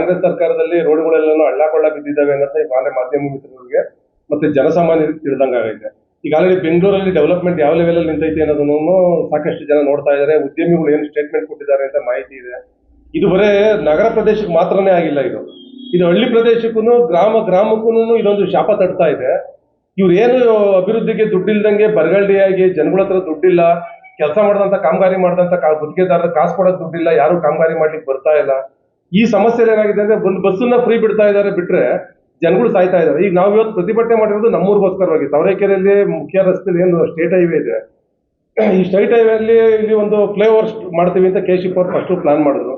ಕಾಂಗ್ರೆಸ್ ಸರ್ಕಾರದಲ್ಲಿ ರೋಡ್ಗಳೆಲ್ಲ ಹಳ್ಳ ಕೊಳ್ಳ ಬಿದ್ದಿದ್ದಾವೆ ಅನ್ನೋದು ಈಗಾಗಲೇ ಮಾಧ್ಯಮ ಮಿತ್ರರಿಗೆ ಮತ್ತೆ ಜನಸಾಮಾನ್ಯರಿಗೆ ತಿಳಿದಂಗಾಗೈತೆ ಈಗ ಆಲ್ರೆಡಿ ಬೆಂಗಳೂರಲ್ಲಿ ಡೆವಲಪ್ಮೆಂಟ್ ಯಾವ ಲೆವೆಲ್ ನಿಂತೈತೆ ಅನ್ನೋದನ್ನು ಸಾಕಷ್ಟು ಜನ ನೋಡ್ತಾ ಇದ್ದಾರೆ. ಉದ್ಯಮಿಗಳು ಏನು ಸ್ಟೇಟ್ಮೆಂಟ್ ಕೊಟ್ಟಿದ್ದಾರೆ ಅಂತ ಮಾಹಿತಿ ಇದೆ. ಇದು ಬರೇ ನಗರ ಪ್ರದೇಶಕ್ಕೆ ಮಾತ್ರನೇ ಆಗಿಲ್ಲ ಇದು. ಇದು ಹಳ್ಳಿ ಪ್ರದೇಶಕ್ಕೂ ಗ್ರಾಮ ಗ್ರಾಮಕ್ಕೂ ಇದೊಂದು ಶಾಪ ತಡ್ತಾ ಇದೆ. ಇವ್ರು ಏನು ಅಭಿವೃದ್ಧಿಗೆ ದುಡ್ಡಿಲ್ದಂಗೆ ಬರಗಳ್ಳಿಯಾಗಿ ಜನಗಳ ಹತ್ರ ದುಡ್ಡಿಲ್ಲ, ಕೆಲಸ ಮಾಡಿದಂಥ ಕಾಮಗಾರಿ ಮಾಡಿದಂಥ ಗುತ್ತಿಗೆದಾರರ ಕಾಸು ಕೊಡೋಕೆ ದುಡ್ಡಿಲ್ಲ, ಯಾರು ಕಾಮಗಾರಿ ಮಾಡ್ಲಿಕ್ಕೆ ಬರ್ತಾ ಇಲ್ಲ. ಈ ಸಮಸ್ಯೆ ಏನಾಗಿದೆ ಅಂದ್ರೆ ಒಂದು ಬಸ್ಸನ್ನ ಫ್ರೀ ಬಿಡ್ತಾ ಇದ್ದಾರೆ ಬಿಟ್ರೆ ಜನಗಳು ಸಾಯ್ತಾ ಇದ್ದಾರೆ. ಈಗ ನಾವು ಇವತ್ತು ಪ್ರತಿಭಟನೆ ಮಾಡಿರೋದು ನಮ್ಮೂರಿಗೋಸ್ಕರವಾಗಿ. ತವರೇಕೆರೆಯಲ್ಲಿ ಮುಖ್ಯ ರಸ್ತೆಯಲ್ಲಿ ಏನು ಸ್ಟೇಟ್ ಹೈವೇ ಇದೆ. ಈ ಸ್ಟೇಟ್ ಹೈವೇ ಅಲ್ಲಿ ಇಲ್ಲಿ ಒಂದು ಫ್ಲೈಓವರ್ ಮಾಡ್ತೀವಿ ಅಂತ ಕೆ ಶಿ ಅವ್ರು ಫಸ್ಟ್ ಪ್ಲಾನ್ ಮಾಡಿದ್ರು.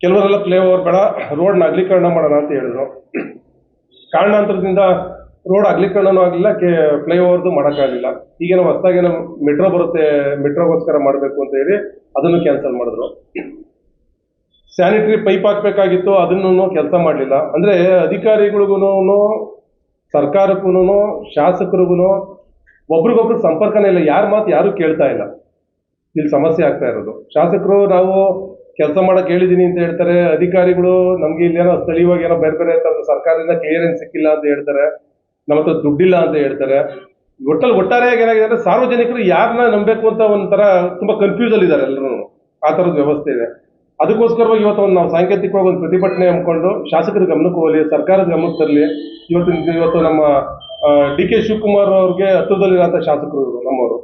ಕೆಲವರೆಲ್ಲ ಫ್ಲೈಓವರ್ ಬೇಡ ರೋಡ್ನ ಅಗಲೀಕರಣ ಮಾಡೋಣ ಅಂತ ಹೇಳಿದ್ರು. ಕಾರಣಾಂತರದಿಂದ ರೋಡ್ ಅಗಲೀಕರಣನೂ ಆಗಲಿಲ್ಲ, ಕೆ ಫ್ಲೈಓವರ್ದು ಮಾಡೋಕ್ಕಾಗಲಿಲ್ಲ. ಈಗೇನೋ ಹೊಸದಾಗೇನೋ ಮೆಟ್ರೋ ಬರುತ್ತೆ ಮೆಟ್ರೋಗೋಸ್ಕರ ಮಾಡಬೇಕು ಅಂತ ಹೇಳಿ ಅದನ್ನು ಕ್ಯಾನ್ಸಲ್ ಮಾಡಿದ್ರು. ಸ್ಯಾನಿಟರಿ ಪೈಪ್ ಹಾಕ್ಬೇಕಾಗಿತ್ತು ಅದನ್ನು ಕೆಲಸ ಮಾಡಲಿಲ್ಲ. ಅಂದ್ರೆ ಅಧಿಕಾರಿಗಳಿಗೂ ಸರ್ಕಾರಕ್ಕೂ ಶಾಸಕರಿಗೂ ಒಬ್ರಿಗೊಬ್ರು ಸಂಪರ್ಕನೇ ಇಲ್ಲ. ಯಾರ ಮಾತು ಯಾರು ಕೇಳ್ತಾ ಇಲ್ಲ. ಇಲ್ಲಿ ಸಮಸ್ಯೆ ಆಗ್ತಾ ಇರೋದು. ಶಾಸಕರು, ನಾವು ಕೆಲಸ ಮಾಡಕ್ ಹೇಳಿದೀನಿ ಅಂತ ಹೇಳ್ತಾರೆ. ಅಧಿಕಾರಿಗಳು, ನಮ್ಗೆ ಇಲ್ಲೇನೋ ಸ್ಥಳೀಯವಾಗಿ ಏನೋ ಬೇರೆ ಬೇರೆ ಅಂತ ಸರ್ಕಾರದಿಂದ ಕ್ಲಿಯರೆನ್ಸ್ ಸಿಕ್ಕಿಲ್ಲ ಅಂತ ಹೇಳ್ತಾರೆ. ನಮ್ಮ ಹತ್ರ ದುಡ್ಡಿಲ್ಲ ಅಂತ ಹೇಳ್ತಾರೆ. ಒಟ್ಟಲ್ಲಿ ಒಟ್ಟಾರೆಯಾಗಿ ಏನಾಗಿದೆ ಅಂದ್ರೆ ಸಾರ್ವಜನಿಕರು ಯಾರನ್ನ ನಂಬಬೇಕು ಅಂತ ಒಂಥರ ತುಂಬಾ ಕನ್ಫ್ಯೂಸ್ ಅಲ್ಲಿ ಇದ್ದಾರೆ ಎಲ್ಲರೂ ಆ ಥರದ ವ್ಯವಸ್ಥೆ ಇದೆ. ಅದಕ್ಕೋಸ್ಕರವಾಗಿ ಇವತ್ತು ಒಂದು ನಾವು ಸಾಂಕೇತಿಕವಾಗಿ ಒಂದು ಪ್ರತಿಭಟನೆ ಹಮ್ಮಿಕೊಂಡು ಶಾಸಕರ ಗಮನಕ್ಕೆ ಹೋಗಲಿ, ಸರ್ಕಾರದ ಗಮನಕ್ಕೆ ತರಲಿ. ಇವತ್ತು ಇವತ್ತು ನಮ್ಮ ಡಿ ಕೆ ಶಿವಕುಮಾರ್ ಅವ್ರಿಗೆ ಹತ್ತಿರದಲ್ಲಿರೋಂಥ ಶಾಸಕರು ನಮ್ಮವರು.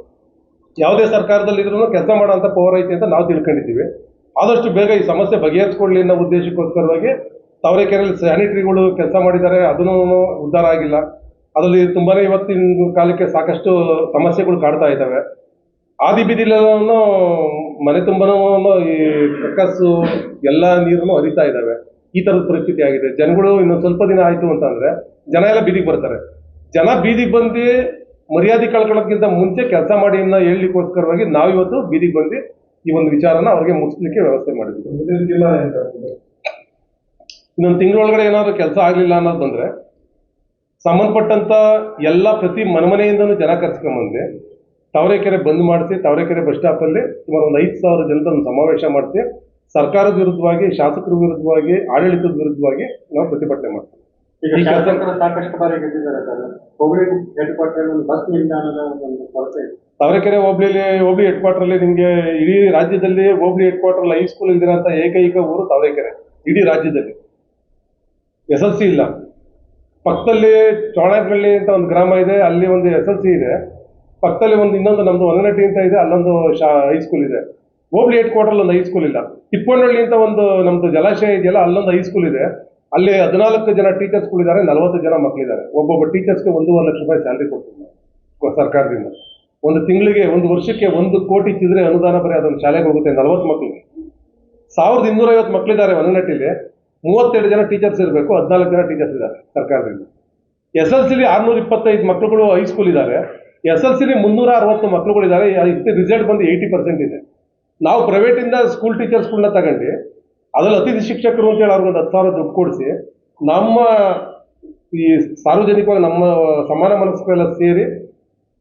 ಯಾವುದೇ ಸರ್ಕಾರದಲ್ಲಿ ಇದ್ರೂ ಕೆಲಸ ಮಾಡೋಂಥ ಪವರ್ ಐತೆ ಅಂತ ನಾವು ತಿಳ್ಕೊಂಡಿದ್ದೀವಿ. ಆದಷ್ಟು ಬೇಗ ಈ ಸಮಸ್ಯೆ ಬಗೆಹರಿಸ್ಕೊಡ್ಲಿ ಅನ್ನೋ ಉದ್ದೇಶಕ್ಕೋಸ್ಕರವಾಗಿ ತಾವರೆಕೆರೆಯಲ್ಲಿ ಸ್ಯಾನಿಟರಿಗಳು ಕೆಲಸ ಮಾಡಿದ್ದಾರೆ, ಅದನ್ನು ಉದ್ಧಾರ ಆಗಿಲ್ಲ. ಅದರಲ್ಲಿ ತುಂಬಾನೇ ಇವತ್ತಿನ ಕಾಲಕ್ಕೆ ಸಾಕಷ್ಟು ಸಮಸ್ಯೆಗಳು ಕಾಡ್ತಾ ಇದ್ದಾವೆ. ಆದಿ ಬೀದಿಲೆಲ್ಲನೂ ಮನೆ ತುಂಬಾನು ಈ ಕಕ್ಕಸ್ಸು ಎಲ್ಲ ನೀರನ್ನು ಹರಿತಾ ಇದ್ದಾವೆ. ಈ ಥರದ ಪರಿಸ್ಥಿತಿ ಆಗಿದೆ. ಜನಗಳು ಇನ್ನೊಂದು ಸ್ವಲ್ಪ ದಿನ ಆಯ್ತು ಅಂತಂದ್ರೆ ಜನ ಎಲ್ಲ ಬೀದಿಗೆ ಬರ್ತಾರೆ. ಜನ ಬೀದಿಗೆ ಬಂದು ಮರ್ಯಾದೆ ಕಳ್ಕೊಳ್ಳೋಕ್ಕಿಂತ ಮುಂಚೆ ಕೆಲಸ ಮಾಡಿ ಅನ್ನೋ ಹೇಳಲಿಕ್ಕೋಸ್ಕರವಾಗಿ ನಾವಿವತ್ತು ಬೀದಿಗೆ ಬಂದು ಈ ಒಂದು ವಿಚಾರನ ಅವ್ರಿಗೆ ಮುಗಿಸ್ಲಿಕ್ಕೆ ವ್ಯವಸ್ಥೆ ಮಾಡಿದ್ವಿ ಇನ್ನೊಂದು ತಿಂಗಳೊಳಗಡೆ ಏನಾದರೂ ಕೆಲಸ ಆಗಲಿಲ್ಲ ಅನ್ನೋದು ಬಂದರೆ ಸಂಬಂಧಪಟ್ಟಂಥ ಎಲ್ಲ ಪ್ರತಿ ಮನೆಮನೆಯಿಂದನೂ ಜನ ಕರ್ಸ್ಕೊಂಬಂದು ತಾವರೆಕೆರೆ ಬಂದ್ ಮಾಡಿಸಿ ತಾವರೆಕೆರೆ ಬಸ್ ಸ್ಟಾಪ್ ಅಲ್ಲಿ ಸುಮಾರು ಒಂದು ಐದು ಸಾವಿರ ಜನರನ್ನು ಸಮಾವೇಶ ಮಾಡಿಸಿ ಸರ್ಕಾರದ ವಿರುದ್ಧವಾಗಿ ಶಾಸಕರ ವಿರುದ್ಧವಾಗಿ ಆಡಳಿತದ ವಿರುದ್ಧವಾಗಿ ನಾವು ಪ್ರತಿಭಟನೆ ಮಾಡ್ತೀವಿ. ಈಗ ಶಾಸಕರು ಸಾಕಷ್ಟು ಬಾರಿ ಗೆದ್ದಿದ್ದಾರೆ ಸರ್. ಹುಬ್ಳಿ ಹೆಡ್ ಕ್ವಾರ್ಟರ್ ಒಂದು ಬಸ್ ನಿಲ್ದಾಣದ ಒಂದು ಕೊರತೆ ಇದೆ. ತಾವರೆಕೆರೆ ಹೋಬ್ಳಿಲಿ ಹೋಬ್ಳಿ ಹೆಡ್ ಕ್ವಾರ್ಟರ್ ಅಲ್ಲಿ ನಿಮ್ಗೆ ಇಡೀ ರಾಜ್ಯದಲ್ಲಿ ಹೋಬ್ಳಿ ಹೆಡ್ ಕ್ವಾರ್ಟರ್ ಹೈ ಸ್ಕೂಲ್ ಇದಿರಂತ ಏಕೈಕ ಊರು ತಾವರೆಕೆರೆ ಇಡೀ ರಾಜ್ಯದಲ್ಲಿ. ಎಸ್ ಎಲ್ ಸಿ ಇಲ್ಲ. ಪಕ್ಕದಲ್ಲಿ ಚೋಳಗಳ್ಳಿ ಅಂತ ಒಂದು ಗ್ರಾಮ ಇದೆ ಅಲ್ಲಿ ಒಂದು ಎಸ್ ಎಲ್ ಸಿ ಇದೆ. ಪಕ್ಕದಲ್ಲಿ ಒಂದು ಇನ್ನೊಂದು ನಮ್ದು ಹೊನಗಟ್ಟಿ ಅಂತ ಇದೆ, ಅಲ್ಲೊಂದು ಶಾ ಹೈಸ್ಕೂಲ್ ಇದೆ. ಹೋಬ್ಳಿ ಹೆಡ್ ಕ್ವಾರ್ಟರ್ ಒಂದು ಹೈಸ್ಕೂಲ್ ಇಲ್ಲ. ತಿಪ್ಪನಹಳ್ಳಿ ಅಂತ ಒಂದು ನಮ್ದು ಜಲಾಶಯ ಇದೆಯಲ್ಲ, ಅಲ್ಲೊಂದು ಹೈಸ್ಕೂಲ್ ಇದೆ. ಅಲ್ಲಿ ಹದಿನಾಲ್ಕು ಜನ ಟೀಚರ್ಸ್ಗಳಿದ್ದಾರೆ ನಲವತ್ತು ಜನ ಮಕ್ಕಳಿದ್ದಾರೆ ಒಬ್ಬೊಬ್ಬ ಟೀಚರ್ಸ್ಗೆ ಒಂದೂವರೆ ಲಕ್ಷ ರೂಪಾಯಿ ಸ್ಯಾಲ್ರಿ ಕೊಡ್ತೀವಿ ನಾವು ಸರ್ಕಾರದಿಂದ. ಒಂದು ತಿಂಗಳಿಗೆ, ಒಂದು ವರ್ಷಕ್ಕೆ ಒಂದು ಕೋಟಿ ಚಿದ್ರೆ ಅನುದಾನ ಬರೀ ಅದೊಂದು ಶಾಲೆಗೆ ಹೋಗುತ್ತೆ, ನಲವತ್ತು ಮಕ್ಕಳಿಗೆ ಸಾವಿರದ ಇನ್ನೂರೈವತ್ತು ಮಕ್ಕಳಿದ್ದಾರೆ ಹೊನಗಟ್ಟಿಲಿ ಮೂವತ್ತೆರಡು ಜನ ಟೀಚರ್ಸ್ ಇರಬೇಕು, ಹದಿನಾಲ್ಕು ಜನ ಟೀಚರ್ಸ್ ಇದ್ದಾರೆ ಸರ್ಕಾರದಿಂದ. ಎಸ್ ಎಲ್ ಸಿಲಿ ಆರ್ನೂರ ಇಪ್ಪತ್ತೈದು ಮಕ್ಕಳುಗಳು ಹೈಸ್ಕೂಲ್ ಇದ್ದಾರೆ. ಎಸ್ ಎಲ್ ಸಿಲಿ ಮುನ್ನೂರ ಅರವತ್ತು ಮಕ್ಕಳುಗಳಿದ್ದಾರೆ ಇಷ್ಟು ರಿಸಲ್ಟ್ ಬಂದು ಏಯ್ಟಿ ಪರ್ಸೆಂಟ್ ಇದೆ. ನಾವು ಪ್ರೈವೇಟಿಂದ ಸ್ಕೂಲ್ ಟೀಚರ್ಸ್ಗಳನ್ನ ತಗೊಂಡು, ಅದರಲ್ಲಿ ಅತಿಥಿ ಶಿಕ್ಷಕರು ಅಂತೇಳಿ ಅವ್ರಿಗೊಂದು ಹತ್ತು ಸಾವಿರ ದುಡ್ಡು ಕೊಡಿಸಿ, ನಮ್ಮ ಈ ಸಾರ್ವಜನಿಕವಾಗಿ ನಮ್ಮ ಸಮಾನ ಮನಸ್ಸುಗಳೆಲ್ಲ ಸೇರಿ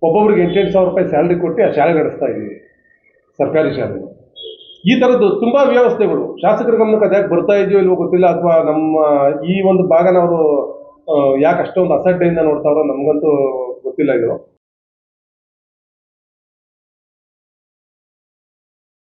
ಒಬ್ಬೊಬ್ರಿಗೆ ಎಂಟೆಂಟು ಸಾವಿರ ರೂಪಾಯಿ ಸ್ಯಾಲ್ರಿ ಕೊಟ್ಟು ಆ ಶಾಲೆ ನಡೆಸ್ತಾ ಇದ್ದೀವಿ, ಸರ್ಕಾರಿ ಶಾಲೆ ಈ ಥರದ್ದು ತುಂಬ ವ್ಯವಸ್ಥೆಗಳು. ಶಾಸಕರ ಗಮನಕ್ಕೆ ಅದ್ಯಾಕೆ ಬರ್ತಾ ಇದೆಯೋ ಇಲ್ವೋ ಗೊತ್ತಿಲ್ಲ, ಅಥವಾ ನಮ್ಮ ಈ ಒಂದು ಭಾಗನ ಅವರು ಯಾಕೆ ಅಷ್ಟೊಂದು ಅಸಡ್ಡೆಯಿಂದ ನೋಡ್ತಾವ್ರೋ ನಮಗಂತೂ ಗೊತ್ತಿಲ್ಲ ಇದು.